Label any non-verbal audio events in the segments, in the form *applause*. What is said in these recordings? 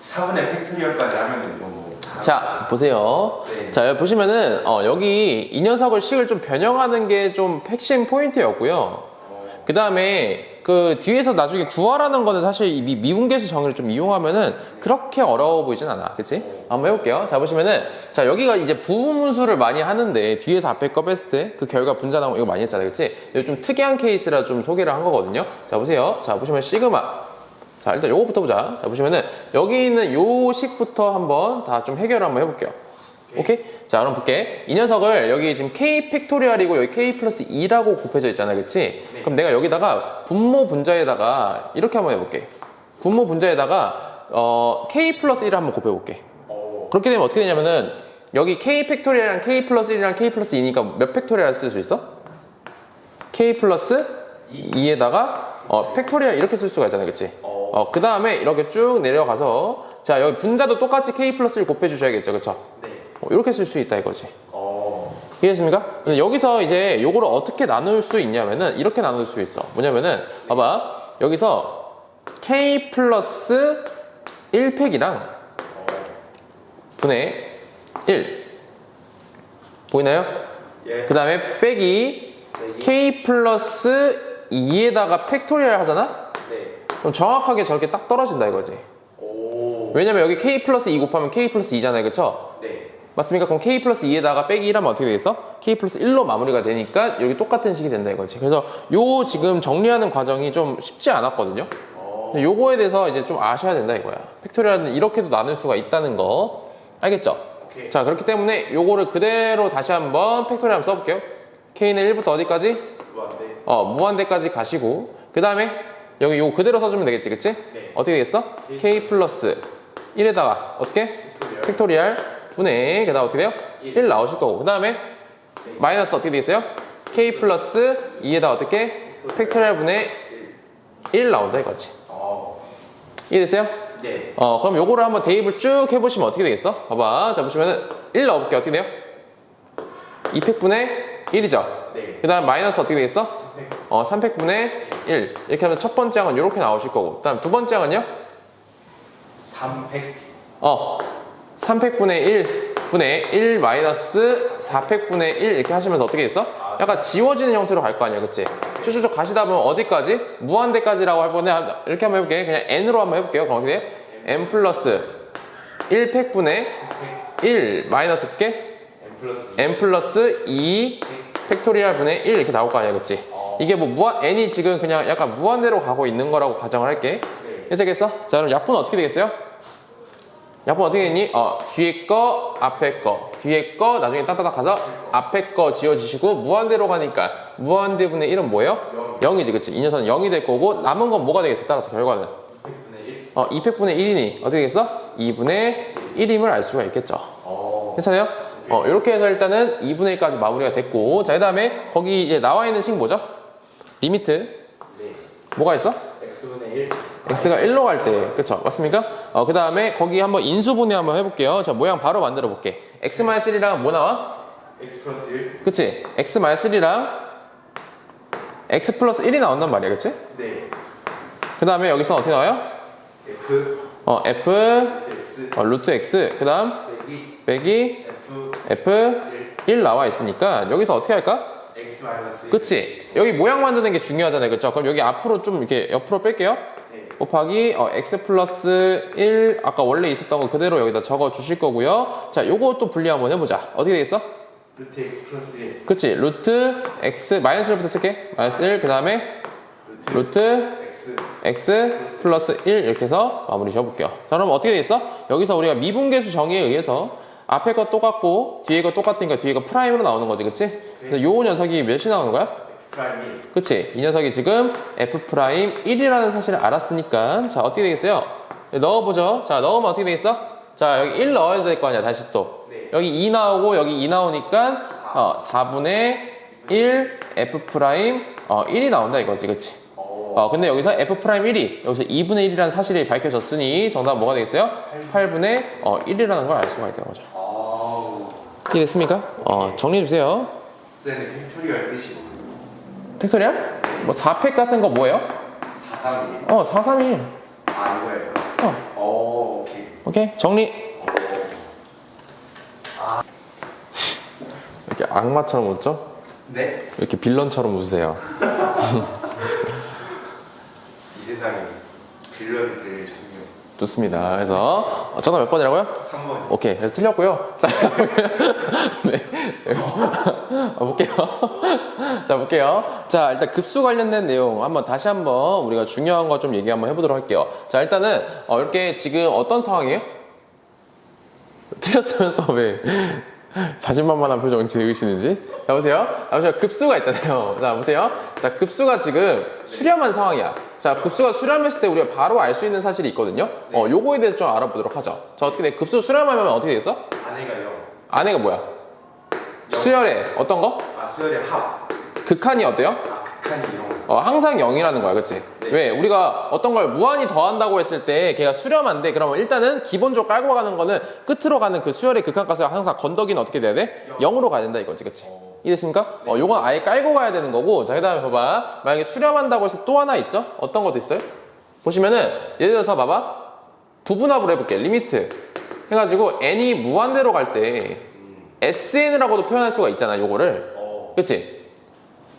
4분의 팩토리얼까지 하면 너무 자 보세요. 네. 자 여기 보시면은 어, 여기 이 녀석을 식을 좀 변형하는 게 좀 핵심 포인트였고요. 그 다음에 그 뒤에서 나중에 구하라는 거는 사실 이 미- 미분계수 정의를 좀 이용하면은 그렇게 어려워 보이진 않아. 그치? 한번 해볼게요. 자, 보시면은, 자, 여기가 이제 부분수를 많이 하는데 뒤에서 앞에 거 뺐을 때 그 결과 분자 나오고 이거 많이 했잖아요. 그치? 이거 좀 특이한 케이스라 좀 소개를 한 거거든요. 자, 보세요. 자, 보시면 시그마. 자, 일단 요거부터 보자. 자, 보시면은 여기 있는 요 식부터 한번 다 좀 해결을 한번 해볼게요. 오케이? 자, 그럼 볼게. 이 녀석을 여기 지금 k 팩토리얼이고 여기 k 플러스 2라고 곱해져 있잖아. 그치? 그럼 내가 여기다가 분모 분자에다가 이렇게 한번 해볼게. 분모 분자에다가 어, k 플러스 1을 한번 곱해볼게. 어, 그렇게 되면 어떻게 되냐면은 여기 k 팩토리얼이랑 k 플러스 1이랑 k 플러스 2니까 몇 팩토리얼 쓸수 있어? k 플러스 2에다가 어, 팩토리얼 이렇게 쓸 수가 있잖아. 그치? 어. 어, 그 다음에 이렇게 쭉 내려가서 자, 여기 분자도 똑같이 k 플러스 1 곱해 주셔야겠죠. 그쵸? 네. 어, 이렇게 쓸 수 있다 이거지. 어, 이해했습니까? 여기서 이제 요거를 어떻게 나눌 수 있냐면은 이렇게 나눌 수 있어. 뭐냐면은 봐봐 여기서 k 플러스 1팩이랑 분의 1 보이나요? 예. 그 다음에 빼기 k 플러스 2에다가 팩토리얼 하잖아? 네. 그럼 정확하게 저렇게 딱 떨어진다 이거지. 오, 왜냐면 여기 k 플러스 2 곱하면 k 플러스 2잖아요, 그쵸? 네. 맞습니까? 그럼 k 플러스 2에다가 빼기 1하면 어떻게 되겠어? k 플러스 1로 마무리가 되니까 여기 똑같은 식이 된다 이거지. 그래서 요 지금 정리하는 과정이 좀 쉽지 않았거든요. 어, 근데 요거에 대해서 이제 좀 아셔야 된다 이거야. 팩토리얼은 이렇게도 나눌 수가 있다는 거. 알겠죠? 오케이. 자, 그렇기 때문에 요거를 그대로 다시 한번 팩토리얼 한번 써볼게요. k는 1부터 어디까지? 무한대. 어, 무한대까지 가시고 그 다음에 여기 요거 그대로 써주면 되겠지, 그치? 네. 어떻게 되겠어? k 플러스 1에다가 어떻게? 팩토리얼. 분의 그 다음 어떻게 돼요? 일. 1 나오실 거고 그 다음에 마이너스 어떻게 되겠어요? k 플러스 2에다 어떻게? 팩토리얼 분의 1 나온다 이거지 어, 이해됐어요? 네. 어 그럼 요거를 한번 대입을 쭉 해보시면 어떻게 되겠어? 봐봐 자 보시면은 1 넣어볼게 어떻게 돼요? 2팩분의 1이죠 네. 그 다음 마이너스 어떻게 되겠어? 팩. 어 3팩분의 1 이렇게 하면 첫 번째 항은 이렇게 나오실 거고 그 다음 두 번째 항은요? 3팩. 어, 3팩분의 1 분의 1 마이너스 4팩분의 1 이렇게 하시면서 어떻게 됐어? 약간 지워지는 형태로 갈 거 아니야, 그치? 쭉쭉쭉 가시다 보면 어디까지? 무한대까지라고 할 뻔해. 이렇게 한번 해볼게. 그냥 n으로 한번 해볼게요. 그럼 어떻게 돼? n 플러스 1팩분의 1 마이너스 어떻게? 플러스 n 플러스 2 팩토리얼 분의 1 이렇게 나올 거 아니야, 그치? 이게 뭐 무한, n이 지금 그냥 약간 무한대로 가고 있는 거라고 가정을 할게. 네. 되겠어? 자, 그럼 약분은 어떻게 되겠어요? 약분 어떻게 되니? 어, 뒤에 거, 앞에 거. 뒤에 거, 나중에 따따닥 가서 앞에 거 지워주시고, 무한대로 가니까, 무한대분의 1은 뭐예요? 0 이지, 그치? 이 녀석은 0이 될 거고, 남은 건 뭐가 되겠어? 따라서 결과는. 2팩분의 1. 어, 2팩분의 1이니, 어떻게 되겠어? 2분의 1임을 알 수가 있겠죠. 어, 괜찮아요? 어, 이렇게 해서 일단은 2분의 1까지 마무리가 됐고, 자, 그 다음에 거기 이제 나와 있는 식 뭐죠? 리미트. 네. 뭐가 있어? X분의 1. x가 1로 갈 때, 그쵸? 맞습니까? 어, 그 다음에 거기 한번 인수분해 한번 해볼게요. 자, 모양 바로 만들어 볼게. x-1이랑 뭐 나와? X 플러스 1. 그치? x-1이랑 x 플러스 1이 나온단 말이야, 그치? 네. 그 다음에 여기서 어떻게 나와요? F. 어, f, X. 어, 루트 x, 그 다음 빼기 빼기 F. f 1. 1 나와 있으니까 여기서 어떻게 할까? X 마이너스 1. 그치? 여기 모양 만드는 게 중요하잖아요, 그쵸? 그럼 여기 앞으로 좀 이렇게 옆으로 뺄게요. 네. 곱하기 어, x 플러스 1 아까 원래 있었던 거 그대로 여기다 적어 주실 거고요. 자, 요거 또 분리 한번 해보자. 어떻게 되겠어? 루트 X 플러스 1. 그치? 루트 x 마이너스 1부터 쓸게. 마이너스 1, 그 다음에 루트 루트 X. x 플러스 1 이렇게 해서 마무리 지어볼게요. 자, 그럼 어떻게 되겠어? 여기서 우리가 미분계수 정의에 의해서 앞에 거 똑같고 뒤에 거 똑같으니까 뒤에 거 프라임으로 나오는 거지, 그치? 그래서 요 녀석이 몇이 나오는 거야? 프라임 1. 그치? 이 녀석이 지금 f 프라임 1이라는 사실을 알았으니까 자 어떻게 되겠어요? 넣어보죠. 자 넣으면 어떻게 되겠어? 자 여기 1 넣어야 될 거 아니야 다시 또 네. 여기 2 나오고 여기 2 나오니까 어, 4분의 1 f 프라임 어, 1이 나온다 이거지 그치? 어. 어 근데 여기서 f 프라임 1이 여기서 2분의 1이라는 사실이 밝혀졌으니 정답은 뭐가 되겠어요? 8분의 어, 1이라는 걸 알 수가 있다는 거죠. 이해됐습니까? 어 정리해 주세요. 쌤 팩토리얼 뜻이 뭐? 팩토리얼? 뭐 4팩 같은 거 뭐예요? 431. 어 431. 아 이거예요. 어. 어, 오케이. 오케이 정리. 이렇게 악마처럼 웃죠? 네? 이렇게 빌런처럼 웃으세요. *laughs* 이 세상에 장면 좋습니다. 그래서 어, 정답 몇 번이라고요? 3번 오케이. 그래서 틀렸고요. *laughs* 자, 네. 어, 볼게요. 자, 볼게요. 자, 일단 급수 관련된 내용 한번 다시 한번 우리가 중요한 거 좀 얘기 한번 해보도록 할게요. 자, 일단은 어, 이렇게 지금 어떤 상황이에요? 틀렸으면서 왜 자신만만한 표정 지으시는지? 자, 보세요. 자, 보세요. 급수가 있잖아요. 자, 보세요. 자, 급수가 지금 수렴한 상황이야. 자, 급수가 수렴했을 때 우리가 바로 알 수 있는 사실이 있거든요. 어, 요거에 대해서 좀 알아보도록 하죠. 자, 어떻게 돼? 급수 수렴하면 어떻게 되겠어? 아내가 영 아내가 뭐야? 수열의 어떤 거? 아 수열의 합 극한이 어때요? 아 극한이 영 어, 항상 0이라는 거야, 그치? 네. 왜? 우리가 어떤 걸 무한히 더한다고 했을 때 걔가 수렴한데, 그러면 일단은 기본적으로 깔고 가는 거는 끝으로 가는 그 수열의 극한값을 항상 건더기는 어떻게 돼야 돼? 0 으로 가야 된다 이거지, 그치? 이해됐습니까? 어, 요건 아예 깔고 가야 되는 거고, 자, 그 다음에 봐봐. 만약에 수렴한다고 해서 또 하나 있죠? 어떤 것도 있어요? 보시면은, 예를 들어서 봐봐. 부분합으로 해볼게. 리미트. 해가지고, n이 무한대로 갈 때, sn이라고도 표현할 수가 있잖아, 요거를. 어. 그치?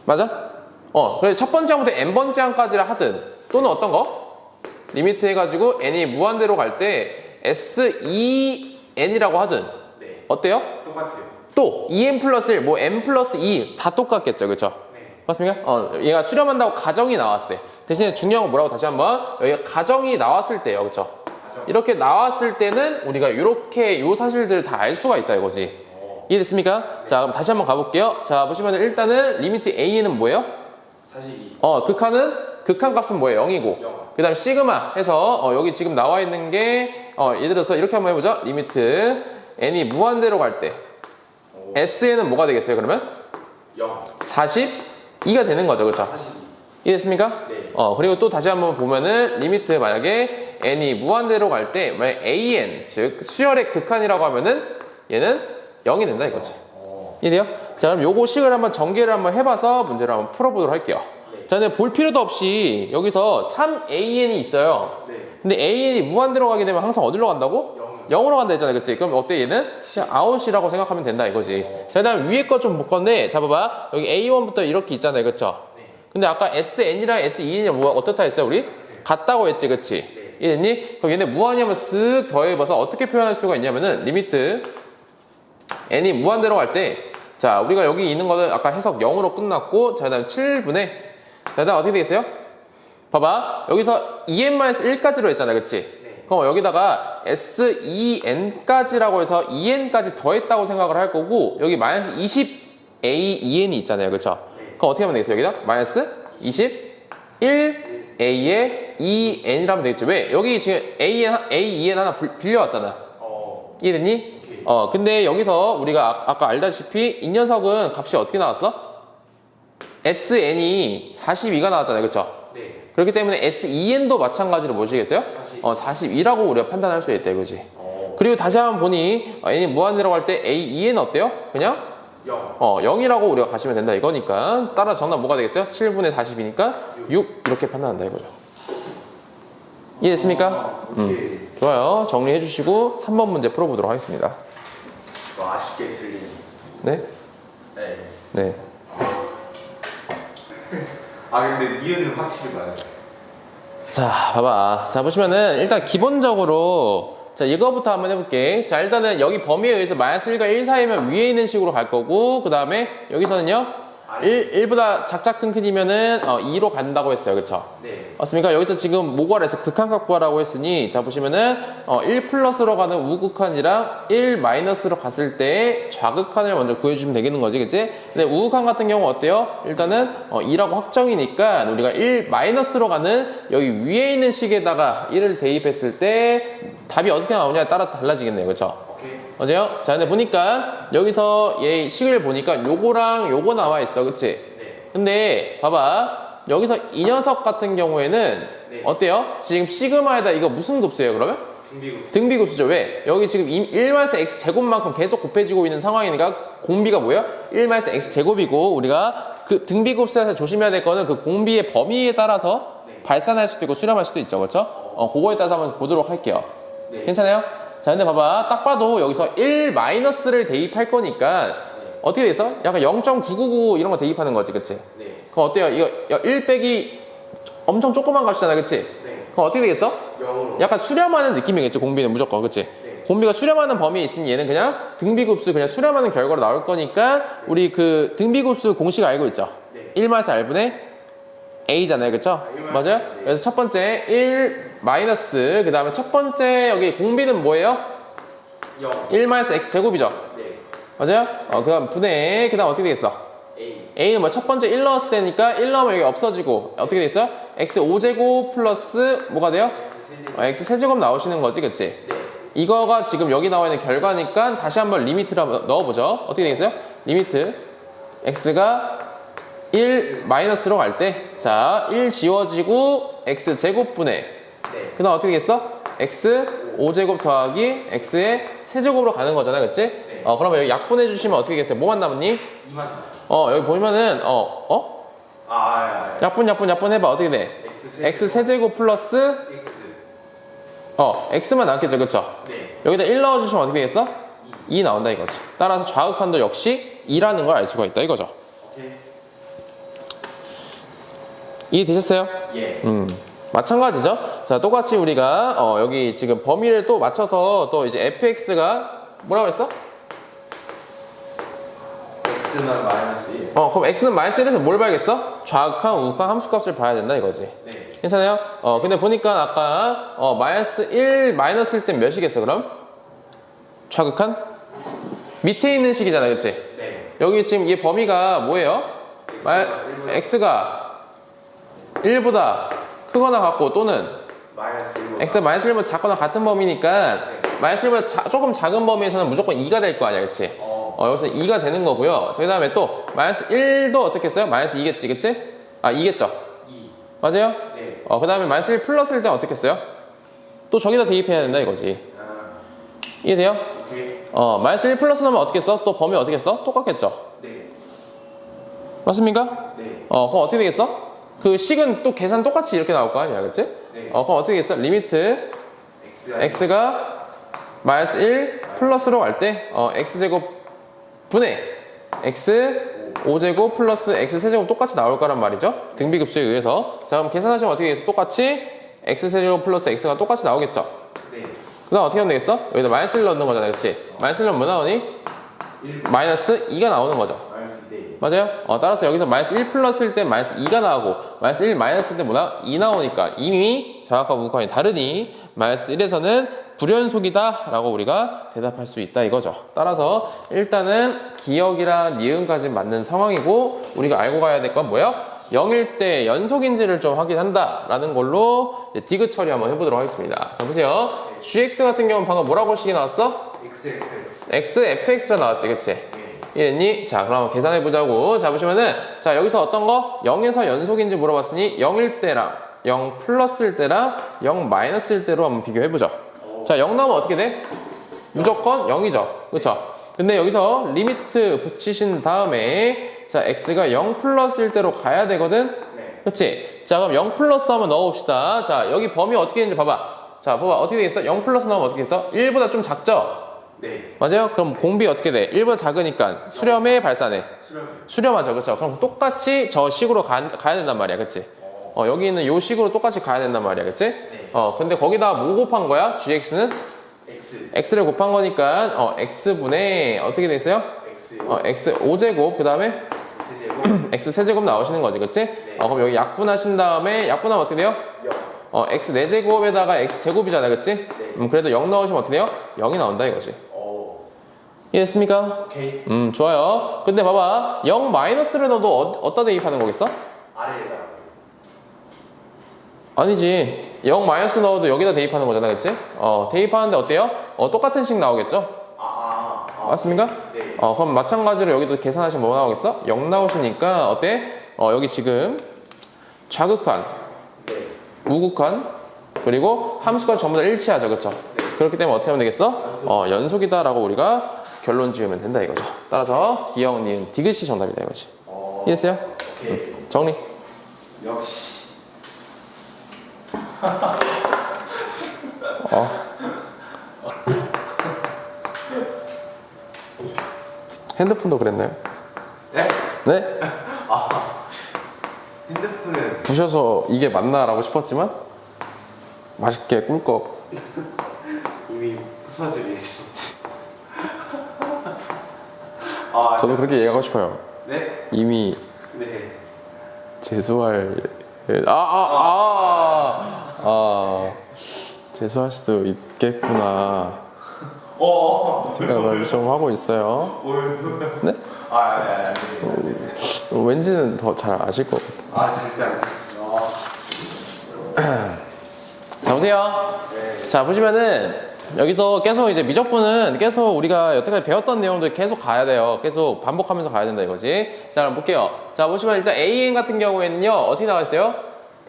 맞아? 어, 그래서 첫 번째 항부터 n번째 항까지를 하든 또는 어떤 거? 리미트 해가지고 n이 무한대로 갈 때 s2n이라고 하든 네 어때요? 똑같아요 또 2n 플러스 1, 뭐 n 플러스 2 다 똑같겠죠, 그쵸? 네 맞습니까? 어, 얘가 수렴한다고 가정이 나왔을 때 대신에 중요한 건 뭐라고 다시 한번 여기가 가정이 나왔을 때요, 그쵸? 가정 이렇게 나왔을 때는 우리가 이렇게 요 사실들을 다 알 수가 있다 이거지. 어 이해됐습니까? 자, 그럼 다시 한번 가볼게요. 자, 보시면 일단은 리미트 a는 뭐예요? 사실 어, 극한은 극한 값은 뭐예요? 0이고. 영그 다음 시그마 해서 어, 여기 지금 나와 있는 게 어, 예를 들어서 이렇게 한번 해보죠. 리미트 n이 무한대로 갈때 오. Sn은 뭐가 되겠어요? 그러면 영 42가 되는 거죠, 그렇죠? 사실 이해됐습니까? 네. 어, 그리고 또 다시 한번 보면은 리미트 만약에 n이 무한대로 갈 때 만약 an 즉 수열의 극한이라고 하면은 얘는 0이 된다 이거지. 어 이해돼요? 자, 그럼 요거 식을 한번 전개를 한번 해봐서 문제를 한번 풀어보도록 할게요. 네. 자, 근데 볼 필요도 없이 여기서 3an이 있어요. 네 근데 an이 무한대로 가게 되면 항상 어디로 간다고? 영 0으로 간다 했잖아요. 그치? 그럼 어때 얘는? 그냥 아웃이라고 생각하면 된다 이거지. 자, 그 다음 위에 거좀볼 건데, 자, 봐봐. 여기 A1부터 이렇게 있잖아요. 그쵸? 네. 근데 아까 SN이랑 SEN이 뭐, 어떻다 했어요, 우리? 같다고 했지, 그치? 네. 이해됐니? 그럼 얘네 무한이하면 쓱 더해봐서 어떻게 표현할 수가 있냐면은, 리미트, n이 무한대로 갈 때, 자, 우리가 여기 있는 거는 아까 해석 0으로 끝났고, 자, 그 다음 7분의, 자, 그 다음 어떻게 되겠어요? 봐봐. 여기서 2n-1까지로 했잖아, 그치? 네. 그럼 여기다가 SEN까지라고 해서 2n까지 더했다고 생각을 할 거고, 여기 마이너스 20A2n이 있잖아요, 그쵸? 네. 그럼 어떻게 하면 되겠어요, 여기다? 마이너스 21A에 2n이라면 되겠죠. 왜? 여기 지금 AN, A2n 하나 불- 빌려왔잖아. 어 이해됐니? 오케이. 어, 근데 여기서 우리가 아- 아까 알다시피 이 녀석은 값이 어떻게 나왔어? SN이 42가 나왔잖아요. 그쵸? 네 그렇기 때문에 SEN도 마찬가지로 뭐시겠어요? 어, 42라고 우리가 판단할 수 있다 이거지. 어 그리고 다시 한번 보니 어, n이 무한대로 갈때 AEN 어때요? 그냥 영 어, 0이라고 우리가 가시면 된다 이거니까 따라 정답 뭐가 되겠어요? 7분의 40이니까 6 이렇게 판단한다 이거죠. 이해됐습니까? 아, 오케이 좋아요. 정리해 주시고 3번 문제 풀어보도록 하겠습니다. 뭐 아쉽게 틀린 네? 네. 네. 아 근데 니은은 확실히 맞아요 자, 봐봐. 자, 보시면은 일단 기본적으로 자, 이거부터 한번 해볼게. 자, 일단은 여기 범위에 의해서 마이너스 1과 1 사이면 위에 있는 식으로 갈 거고, 그 다음에 여기서는요, 1, 1보다 작자 큰 크기면은 어, 2로 간다고 했어요. 그쵸? 네 맞습니까? 여기서 지금 모괄해서 극한값 구하라고 했으니, 자, 보시면은 어, 1 플러스로 가는 우극한이랑 1 마이너스로 갔을 때 좌극한을 먼저 구해주시면 되겠는 거지, 그치? 근데 우극한 같은 경우 어때요? 일단은 어, 2라고 확정이니까 우리가 1 마이너스로 가는 여기 위에 있는 식에다가 1을 대입했을 때 답이 어떻게 나오냐에 따라 달라지겠네요, 그쵸? 맞아요? 자, 근데 보니까 여기서 얘 식을 보니까 요거랑 요거 나와 있어, 그치? 네 근데 봐봐 여기서 이 녀석 같은 경우에는 네. 어때요? 지금 시그마에다 이거 무슨 급수예요 그러면? 등비급 등비급수죠 왜? 여기 지금 1마이너스 x 제곱만큼 계속 곱해지고 있는 상황이니까 공비가 뭐예요? 1마이너스 x 제곱이고 우리가 그 등비급수에서 조심해야 될 거는 그 공비의 범위에 따라서 네. 발산할 수도 있고 수렴할 수도 있죠 그렇죠? 어, 그거에 따라서 한번 보도록 할게요 네. 괜찮아요? 자, 근데 봐봐. 딱 봐도 여기서 1 마이너스를 대입할 거니까 네. 어떻게 돼 있어? 약간 0.999 이런 거 대입하는 거지, 그치? 네. 그럼 어때요? 이거 1 빼기 엄청 조그만 값이잖아, 그치? 네. 그럼 어떻게 되겠어? 0으로. 약간 수렴하는 느낌이겠지, 공비는 무조건, 그치? 네. 공비가 수렴하는 범위에 있으니 얘는 그냥 등비급수 그냥 수렴하는 결과로 나올 거니까 우리 그 등비급수 공식 알고 있죠? 네. 1 마이너스 R분의 A잖아요, 그쵸? 아, 맞아요? A. 그래서 첫 번째 1 마이너스 그 다음에 첫 번째 여기 공비는 뭐예요? 0. 1 마이너스 X 제곱이죠? 네. 맞아요? 어, 그 다음 분의 그 다음 어떻게 되겠어? A. A는 뭐 첫 번째 1 넣었을 때니까 1 넣으면 여기 없어지고 어떻게 됐어요? X 5제곱 플러스 뭐가 돼요? 어, X 세제곱 나오시는 거지 그치? 네. 이거가 지금 여기 나와 있는 결과니까 다시 한번 리미트를 한번 넣어보죠 어떻게 되겠어요? 리미트 X가 1 마이너스로 갈 때 자 1 지워지고 X 제곱분의 네. 그 다음 어떻게 되겠어? X 5제곱 더하기 X의 세제곱으로 가는 거잖아 그치? 네. 어 그러면 여기 약분해 주시면 어떻게 되겠어요? 뭐만 남았니? 2만. 어 여기 보면은 어 어? 아, 아, 아. 약분 약분 약분 해봐 어떻게 돼? X 세제곱. x 세제곱 플러스 X. 어 x만 남겠죠 그쵸? 네. 여기다 1 넣어주시면 어떻게 되겠어? 2 나온다 이거지 따라서 좌극한도 역시 2라는 걸 알 수가 있다 이거죠 오케이. 이해 되셨어요? 예. 음 마찬가지죠 자 똑같이 우리가 어, 여기 지금 범위를 또 맞춰서 또 이제 fx가 뭐라고 했어? X는 마이너스 1. 어 그럼 x는 마이너스 1에서 뭘 봐야겠어? 좌극한 우극한 함수값을 봐야 된다 이거지 네. 괜찮아요? 어, 근데 보니까 아까, 어, 마이너스 1, 마이너스일 땐 몇이겠어, 그럼? 좌극한? 밑에 있는 식이잖아, 그치? 네. 여기 지금 이 범위가 뭐예요? 마- X가 1보다 x가 1보다 크거나 같고 또는 마이너스 1보다. x가 마이너스 1보다 작거나 같은 범위니까 마이너스 1보다 자- 조금 작은 범위에서는 무조건 2가 될 거 아니야, 그치? 어. 어, 여기서 2가 되는 거고요. 그 다음에 또 마이너스 1도 어떻게 했어요? 마이너스 2겠지, 그치? 아, 2겠죠? 2. 맞아요? 네. 어, 그 다음에 마이너스 1 플러스일 땐 어떻게 했어요? 또 저기다 대입해야 된다 이거지. 아. 이해돼요? 오케이. 어, 마이너스 1 플러스 넣으면 어떻게 써? 또 범위 어떻게 써? 똑같겠죠? 네. 맞습니까? 네. 어, 그럼 어떻게 되겠어? 그 식은 또 계산 똑같이 이렇게 나올 거 아니야, 그치? 네. 어, 그럼 어떻게 되겠어? 리미트 X가 마이너스 1 플러스로 갈 때, 어, x제곱 분의 x 5제곱 플러스 x 세제곱 똑같이 나올 거란 말이죠? 등비급수에 의해서. 자, 그럼 계산하시면 어떻게 되겠어? 똑같이 x 세제곱 플러스 x가 똑같이 나오겠죠? 네. 그 다음 어떻게 하면 되겠어? 여기다 마이너스를 넣는 거잖아, 그치? 마이너스를 넣으면 뭐 나오니? 1 마이너스 2가 나오는 거죠. 맞아요? 어, 따라서 여기서 마이너스 1 플러스일 때 마이너스 2가 나오고 마이너스 1 마이너스일 때 뭐나? 2 나오니까 이미 좌각과 우극한이 다르니 마이너스 1에서는 불연속이다 라고 우리가 대답할 수 있다 이거죠. 따라서 일단은 기억이랑 니은까지 맞는 상황이고 우리가 알고 가야 될 건 뭐예요? 0일 때 연속인지를 좀 확인한다 라는 걸로 이제 디귿 처리 한번 해보도록 하겠습니다. 자 보세요. gx 같은 경우는 방금 뭐라고 식이 나왔어? X X. x fx라 나왔지 그치? 네. 이해됐니? 자, 그럼 계산해 보자고. 자, 보시면은, 자, 여기서 어떤 거? 0에서 연속인지 물어봤으니, 0일 때랑, 0 플러스일 때랑, 0 마이너스일 때로 한번 비교해 보죠. 자, 0 나오면 어떻게 돼? 무조건 0이죠. 그쵸? 근데 여기서 리미트 붙이신 다음에, 자, x가 0 플러스일 때로 가야 되거든? 네. 그치? 자, 그럼 0 플러스 한번 넣어봅시다. 자, 여기 범위 어떻게 되는지 봐봐. 자, 봐봐. 어떻게 되겠어? 0 플러스 넣으면 어떻게 됐어? 1보다 좀 작죠? 네. 맞아요? 그럼 공비 어떻게 돼? 1보다 작으니까 수렴에 발산해. 수렴. 수렴하죠. 그렇죠? 그럼 똑같이 저 식으로 가, 가야 된단 말이야. 그치? 어, 여기 있는 요 식으로 똑같이 가야 된단 말이야. 그치? 네. 어, 근데 거기다 뭐 곱한 거야? gx는 X. x를 곱한 거니까 어, x분의 어떻게 돼 있어요? X. 어, x 5제곱 그 다음에 X 세제곱. *clears throat* x 세제곱 나오시는 거지. 그치? 어, 그럼 여기 약분하신 다음에 약분하면 어떻게 돼요? 0. 어, x 4제곱에다가 x 제곱이잖아. 그치? 음, 그래도 0 넣으시면 어떻게 돼요? 0이 나온다 이거지. 어. 이해됐습니까? 오케이. 음, 좋아요. 근데 봐봐. 0 마이너스를 넣어도 어, 어디다 대입하는 거겠어? 아래에다가. 아니지. 0 마이너스 넣어도 여기다 대입하는 거잖아, 그치? 어, 대입하는데 어때요? 어, 똑같은 식 나오겠죠? 아, 아. 아. 맞습니까? 네. 어, 그럼 마찬가지로 여기도 계산하시면 뭐 나오겠어? 0 나오시니까 어때? 어, 여기 지금 좌극한, 네. 우극한, 그리고 함수까지 전부 다 일치하죠, 그쵸? 그렇기 때문에 어떻게 하면 되겠어? 어, 연속이다 라고 우리가 결론 지으면 된다 이거죠. 따라서 기역, 니은, 디귿이 정답이다 이거지. 어... 이해했어요? 오케이. 음. 정리. 역시. *laughs* 어. 핸드폰도 그랬나요? 네? 네? 아, 핸드폰은 부셔서 이게 맞나라고 싶었지만 맛있게 꿈꿔 *laughs* 이미 부서져 있어. 아, 저도 그렇게 얘기하고 싶어요 네? 이미 네. 재수할 아아아 아, 아, 재수할 수도 있겠구나 어. 생각을 좀 하고 있어요 네? 아, 아니, 아니, 아니. 왠지는 더 잘 아실 것 같아요 아. 어. 자 보세요 네. 자 보시면은 여기서 계속 이제 미적분은 계속 우리가 여태까지 배웠던 내용들 계속 가야 돼요 계속 반복하면서 가야 된다 이거지 자 그럼 볼게요 자 보시면 일단 AN 같은 경우에는요 어떻게 나와 있어요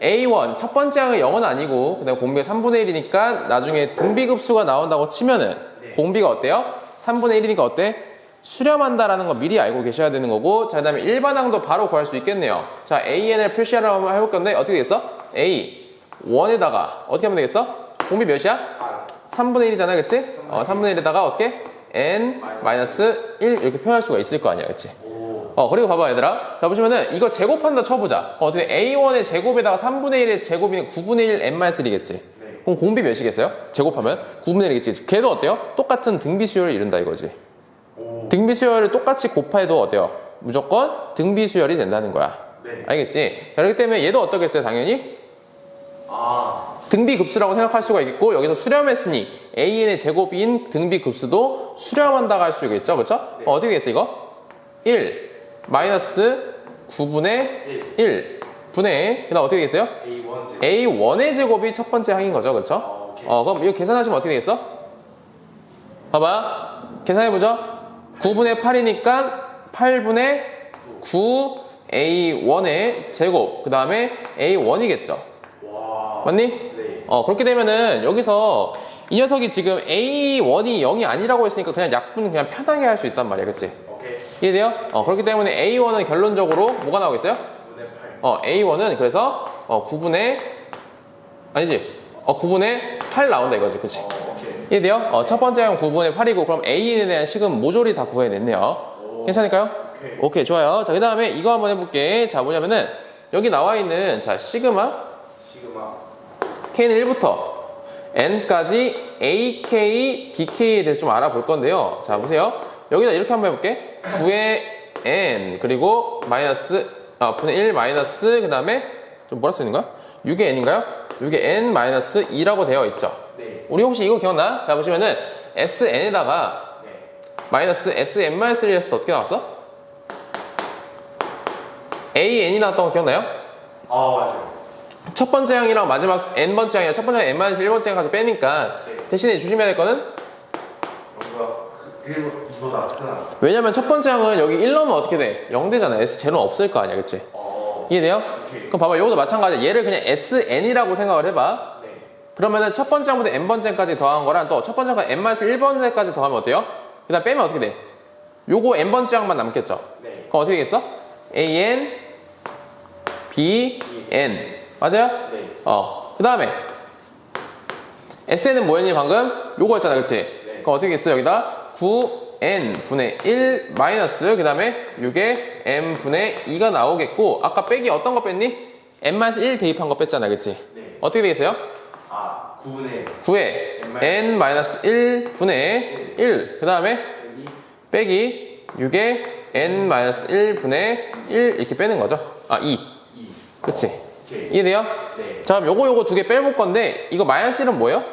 A1 첫 번째 항은 0은 아니고 그다음 공비가 3분의 1이니까 나중에 등비급수가 나온다고 치면은 공비가 어때요? 3분의 1이니까 어때? 수렴한다라는 거 미리 알고 계셔야 되는 거고 자 그 다음에 일반항도 바로 구할 수 있겠네요 자 AN을 표시하라고 한번 해볼 건데 어떻게 되겠어? A 1에다가 어떻게 하면 되겠어? 공비 몇이야? 아, 3분의 1이잖아, 그치? 어, 3분의 1에다가 어떻게? n 마이너스 1 이렇게 표현할 수가 있을 거 아니야, 그치? 오. 어, 그리고 봐봐, 얘들아. 자, 보시면은 이거 제곱한다 쳐보자. 어, 어떻게 a1의 제곱에다가 3분의 1의 제곱이 9분의 1 n 마이너스 1이겠지? 네. 그럼 공비 몇이겠어요? 제곱하면? 9분의 1이겠지? 걔도 어때요? 똑같은 등비 수열을 이룬다 이거지. 오. 등비 수열을 똑같이 곱해도 어때요? 무조건 등비 수열이 된다는 거야. 네. 알겠지? 자, 그렇기 때문에 얘도 어떻겠어요, 당연히? 아, 등비급수라고 생각할 수가 있겠고 여기서 수렴했으니 an의 제곱인 등비급수도 수렴한다고 할 수 있겠죠 그렇죠? 네. 어, 떻게 되겠어 이거? 1 마이너스 9분의 1. 1 분의 그 다음 어떻게 되겠어요? A1 제. a1의 제곱이 첫 번째 항인 거죠 그렇죠? 어. 어 그럼 이거 계산하시면 어떻게 되겠어? 봐봐 계산해보죠 9분의 8이니까 8분의 9 a1의 제곱 그 다음에 a1이겠죠 와. 맞니? 네. 어, 그렇게 되면은 여기서 이 녀석이 지금 A1이 0이 아니라고 했으니까 그냥 약분 그냥 편하게 할 수 있단 말이야. 그치? 오케이. 이해돼요? 어, 그렇기 때문에 A1은 결론적으로 뭐가 나오겠어요? 9분의 8. 어, A1은 그래서 어, 9분의 아니지. 어, 9분의 8 나온다 이거지. 그치? 어, 오케이. 이해돼요? 어, 첫 번째 항 9분의 8이고 그럼 A에 대한 식은 모조리 다 구해냈네요. 오. 괜찮을까요? 오케이. 오케이, 좋아요. 자, 그 다음에 이거 한번 해볼게. 자, 뭐냐면은 여기 나와 있는 자, 시그마. K는 1부터 N까지 AK, BK에 대해서 좀 알아볼 건데요. 자, 보세요. 여기다 이렇게 한번 해볼게. 9의 N, 그리고 마이너스, 아, 분의 1 마이너스, 그 다음에 좀 뭐라 써 있는 거야? 6의 N인가요? 6의 N 마이너스 2라고 되어 있죠. 네. 우리 혹시 이거 기억나? 자, 보시면은 SN에다가 네. 마이너스 SN 마이너스 1을 했을 때 어떻게 나왔어? AN이 나왔던 거 기억나요? 아, 맞아요. 첫 번째 항이랑 마지막 n번째 항이랑 첫 번째 항 n-1번째 항까지 빼니까 네. 대신에 조심해야 될 거는 뭔가 1번, 2보다 크나. 왜냐면 첫 번째 항은 여기 1 넣으면 어떻게 돼? 0되잖아 s 제로는 없을 거 아니야 그치? 어. 이해돼요? 오케이. 그럼 봐봐 이것도 마찬가지야 얘를 그냥 sn이라고 생각을 해봐 네. 그러면은 첫 번째 항부터 n번째까지 더한 거랑 또 첫 번째 항 n-1번째까지 더하면 어때요? 그 다음 빼면 어떻게 돼? 요거 n번째 항만 남겠죠? 네. 그럼 어떻게 되겠어? an b n 맞아요? 네. 어, 그 다음에 SN은 뭐였니 방금? 요거였잖아 그치? 네. 그럼 어떻게 했어 여기다 9n 분의 1 마이너스 그 다음에 6에 m 분의 2가 나오겠고 아까 빼기 어떤 거 뺐니? n-1 대입한 거 뺐잖아 그치? 네. 어떻게 되겠어요? 아, 9분의 9에 n-1 분의 1 그 다음에 1이 빼기 6에 n-1 분의 1 이렇게 빼는 거죠 아 2. 2. 그치? 이해돼요? 네. 자, 그럼 요거 요거 두 개 빼볼 건데 이거 마이너스 1은 뭐예요?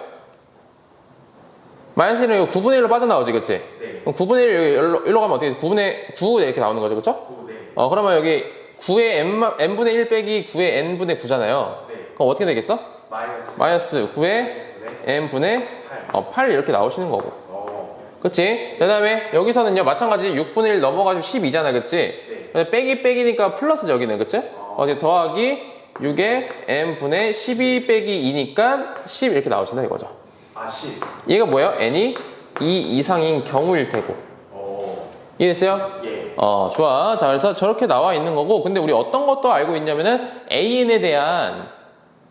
마이너스 1은 이거 9분의 1로 빠져나오지, 그치? 네. 그럼 9분의 1 여기로, 일로 가면 어떻게 돼? 9분의 9 이렇게 나오는 거죠, 그쵸? 9, 네. 어, 그러면 여기 9의 n, n분의 1 빼기 9의 n분의 9잖아요. 네. 그럼 어떻게 되겠어? 마이너스. 마이너스 9의 네. n분의 8. 어, 8 이렇게 나오시는 거고. 어. 그치? 그 다음에 여기서는요, 마찬가지 6분의 1 넘어가지고 12잖아, 그치? 네. 빼기 빼기니까 플러스 여기는, 그치? 어. 어디 더하기 6의 n분의 12 빼기 2니까 10 이렇게 나오신다 이거죠. 아, 10. 얘가 뭐예요? n이 2 이상인 경우일 테고. 어. 이해됐어요? 예. 어, 좋아. 자, 그래서 저렇게 나와 있는 거고, 근데 우리 어떤 것도 알고 있냐면은 an에 대한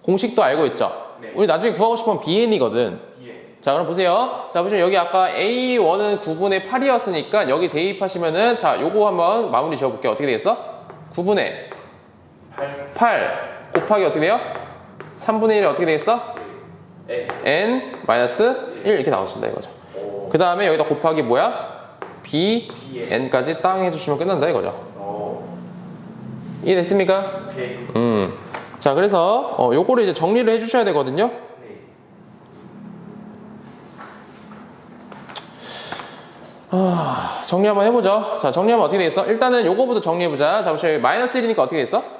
공식도 알고 있죠? 네. 우리 나중에 구하고 싶으면 bn이거든. B에. 자, 그럼 보세요. 자, 보시면 여기 아까 A1은 9분의 8이었으니까 여기 대입하시면은 자, 요거 한번 마무리 지어 볼게요. 어떻게 되겠어? 9분의 8 8 곱하기 어떻게 돼요? 3분의 1이 어떻게 되겠어? N 마이너스 1 이렇게 나오신다 이거죠. 오그 다음에 여기다 곱하기 뭐야? b n까지 땅 해주시면 끝난다 이거죠. 오 이해됐습니까? 음. 자, 그래서 어, 요거를 이제 정리를 해주셔야 되거든요. 네 정리 한번 해보죠. 자, 정리하면 어떻게 되겠어? 일단은 요거부터 정리해보자. 여기 마이너스 1이니까 어떻게 됐어?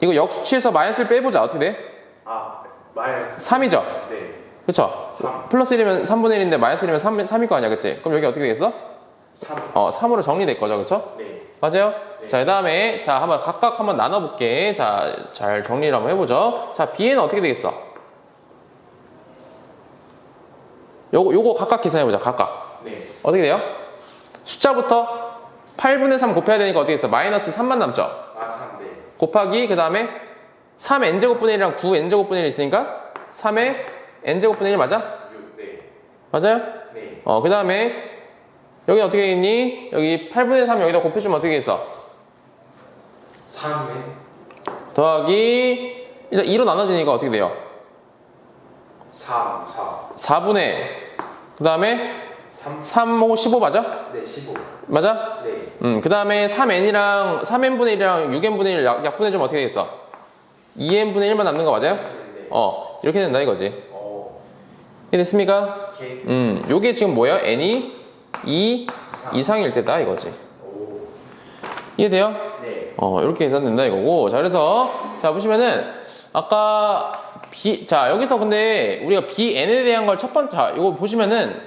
이거 역수치에서 마이너스를 빼보자. 어떻게 돼? 아 마이너스 3이죠? 네 그쵸? 3 플러스 1이면 3분의 1인데 마이너스 1이면 3, 3일 거 아니야, 그치? 그럼 여기 어떻게 되겠어? 3 어, 3으로 정리될 거죠, 그쵸? 네 맞아요? 네. 자, 그 다음에, 자, 한번 각각 한번 나눠볼게. 자, 잘 정리를 한번 해보죠. 자, B에는 어떻게 되겠어? 요거, 요거 각각 계산해보자, 각각. 네 어떻게 돼요? 숫자부터 8분의 3 곱해야 되니까 어떻게 됐어? 마이너스 3만 남죠? 아3네 곱하기, 그 다음에 3n제곱분의 1이랑 9n제곱분의 1 있으니까 3의 n제곱분의 1 맞아? 6네 맞아요? 네 어, 그 다음에 여기 어떻게 되겠니? 여기 8분의 3 여기다 곱해주면 어떻게 되겠어? 3에 더하기 일단 2로 나눠지니까 어떻게 돼요? 4 4 4분의 그 다음에 3 3하고 15 맞아? 네 15 맞아? 네 음, 그 다음에 3n이랑 3n분의 1이랑 6n분의 1 약, 약분해주면 어떻게 되겠어? 2n분의 1만 남는 거 맞아요? 네 어 이렇게 된다 이거지 어 이해됐습니까? 오케이 음 요게 지금 뭐예요? n이 2 이상 일 때다 이거지 오 이해돼요? 네 어, 이렇게 계산된다 이거고. 자, 그래서, 자, 보시면은, 아까, B, 자, 여기서 근데 우리가 BN에 대한 걸 첫 번째, 자, 이거 보시면은,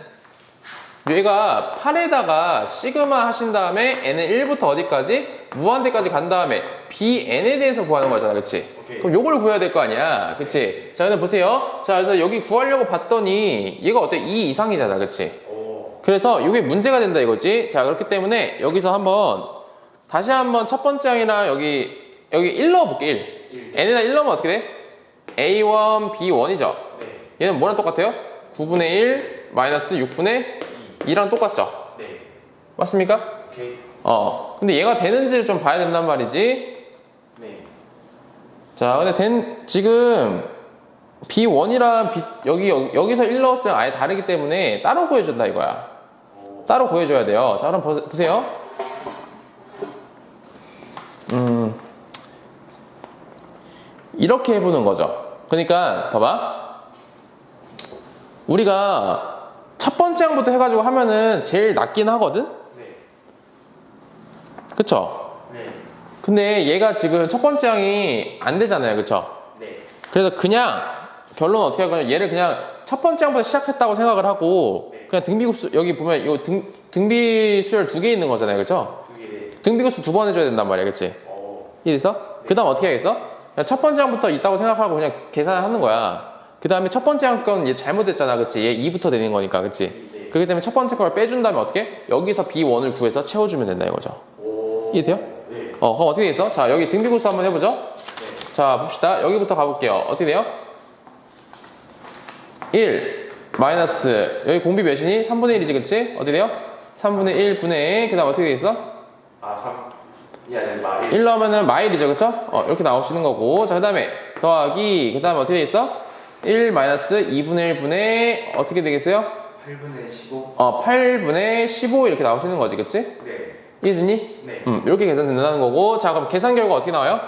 얘가 8에다가 시그마 하신 다음에 n은 1부터 어디까지? 무한대까지 간 다음에 BN에 대해서 구하는 거잖아, 그치? 오케이. 그럼 요걸 구해야 될 거 아니야, 그치? 자, 근데 보세요. 자, 그래서 여기 구하려고 봤더니, 얘가 어때? 2 이상이잖아, 그치? 오 그래서 이게 문제가 된다 이거지. 자, 그렇기 때문에 여기서 한번 다시 한번 첫 번째 항이랑 여기 여기 1 넣어볼게 1. 1 n에다 1 넣으면 어떻게 돼? a1, b1이죠. 네 얘는 뭐랑 똑같아요? 9분의 1 마이너스 6분의 2랑 똑같죠. 네 맞습니까? 오케이 어. 근데 얘가 되는지를 좀 봐야 된단 말이지. 네 자, 근데 된 지금 b1이랑 b, 여기 여기- 여기 서 1 넣었을 때 아예 다르기 때문에 따로 구해준다 이거야. 오 따로 구해줘야 돼요. 자, 그럼 보- 보세요. 음, 이렇게 해보는 거죠. 그러니까, 봐봐. 우리가 첫 번째 항부터 해가지고 하면은 제일 낫긴 하거든? 네 그쵸? 네 근데 얘가 지금 첫 번째 항이 안 되잖아요. 그쵸? 네 그래서 그냥 결론 어떻게 할 거냐 얘를 그냥 첫 번째 항부터 시작했다고 생각을 하고 네. 그냥 등비급수 여기 보면 이 등, 등비 수열 두 개 있는 거잖아요. 그쵸? 두 개. 등비급수 두 번 해줘야 된단 말이야. 그치? 오 이해됐어? 그 다음 어떻게 하겠어? 첫 번째 항부터 있다고 생각하고 그냥 계산을 하는 거야. 그 다음에 첫 번째 항건얘 잘못됐잖아. 그치? 얘 2부터 되는 거니까. 그치? 네. 그렇기 때문에 첫 번째 걸 빼준 다음에 어떻게? 여기서 B1을 구해서 채워주면 된다 이거죠. 오 이해돼요? 네 어, 그럼 어떻게 되겠어? 자, 여기 등비급수 한번 해보죠. 네. 자, 봅시다. 여기부터 가볼게요. 어떻게 돼요? 1 마이너스 여기 공비 몇이니? 3분의 1이지 그치? 어떻게 돼요? 3분의 1분의 그 다음 어떻게 되겠어? 아 3. 이 아니라 마일. 1 넣으면은 마일이죠 그쵸? 어, 이렇게 나오시는 거고 자 그 다음에 더하기 그 다음에 어떻게 되겠어? 1 마이너스 2분의 1분의 어떻게 되겠어요? 8분의 15. 어 8분의 15 이렇게 나오시는 거지 그치? 네. 이해됐니? 네. 음, 이렇게 계산된다는 거고 자 그럼 계산 결과 어떻게 나와요?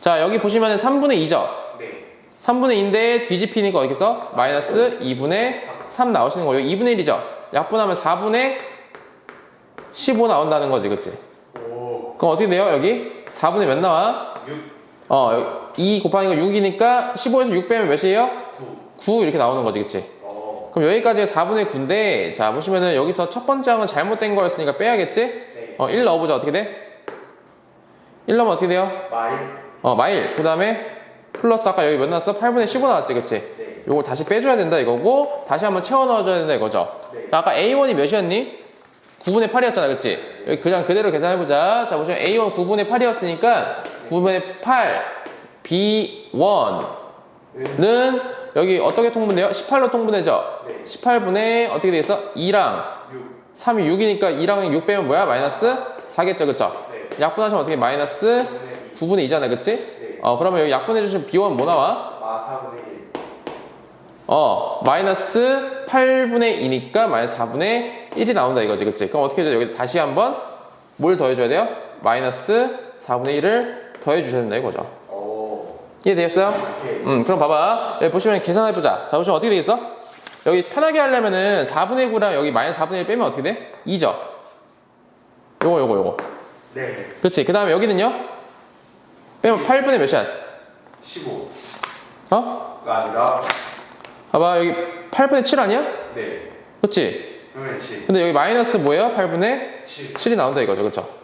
자 여기 보시면은 3분의 2죠? 네. 3분의 2인데 뒤집히니까 어떻게 써? 마이너스 2분의 3 나오시는 거예요. 2분의 1이죠? 약분하면 4분의 15 나온다는 거지, 그치? 오. 그럼 어떻게 돼요, 여기? 4분의 몇 나와? 6. 어, 2 곱하기 거 6이니까 15에서 6 빼면 몇이에요? 9. 9 이렇게 나오는 거지, 그치? 어. 그럼 여기까지가 4분의 9인데, 자, 보시면은 여기서 첫 번째 항은 잘못된 거였으니까 빼야겠지? 네. 어, 1 넣어보자, 어떻게 돼? 1 넣으면 어떻게 돼요? 마일. 어, 마일. 그 다음에 플러스 아까 여기 몇 나왔어? 8분의 15 나왔지, 그치? 네. 요걸 다시 빼줘야 된다 이거고 다시 한번 채워 넣어줘야 된다 이거죠 네. 자 아까 A1이 몇이었니? 9분의 8이었잖아 그치? 여기 그냥 그대로 계산해보자 자 보시면 A1 9분의 8이었으니까 9분의 8 B1는 여기 어떻게 통분돼요? 18로 통분되죠? 네. 18분의 어떻게 되겠어? 2랑 6. 3이 6이니까 2랑 6 빼면 뭐야? 마이너스 4겠죠, 그쵸? 네. 약분하시면 어떻게 마이너스 2분의 2. 9분의 2잖아, 그치? 네. 어, 그러면 여기 약분해 주신 비원 뭐 나와? 마 4분의 1. 어, 마이너스 8분의 2니까 마이너스 4분의 1이 나온다 이거지, 그치? 그럼 어떻게 해줘? 여기 다시 한번 뭘 더해줘야 돼요? 마이너스 4분의 1을 더해 주셔야 된다 이거죠. 오. 이해되셨어요? 오케이. 음, 그럼 봐봐. 여기 보시면 계산해보자. 자, 보시면 어떻게 되겠어? 여기 편하게 하려면은 4분의 9랑 여기 마이너스 4분의 1 빼면 어떻게 돼? 2죠? 요거, 요거, 요거. 네. 그렇지. 그 다음에 여기는요? 빼면 8분의 몇이야? 15가 어? 아니라 봐봐. 여기 8분의 7 아니야? 네. 그렇지. 그러면 7. 근데 여기 마이너스 뭐예요? 8분의 7. 7이 나온다 이거죠. 그렇죠?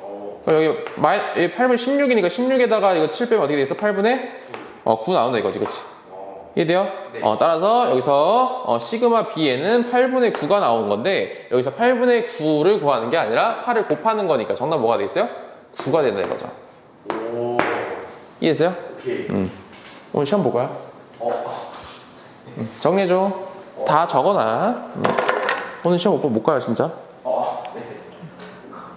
여기 마이, 여기 8분 16이니까 16에다가 이거 7 빼면 어떻게 돼 있어? 8분의 어, 9 나온다 이거지. 오. 이해돼요? 네. 어, 따라서 여기서 어, 시그마 b에는 8분의 9가 나온 건데 여기서 8분의 9를 구하는 게 아니라 8을 곱하는 거니까 정답 뭐가 되겠어요? 9가 된다 이거죠. 오. 이해했어요? 오케이. 오늘 시험 볼 거야? 어. 정리해줘. 다 적어놔. 음. 오늘 시험 못, 볼- 못 가요 진짜.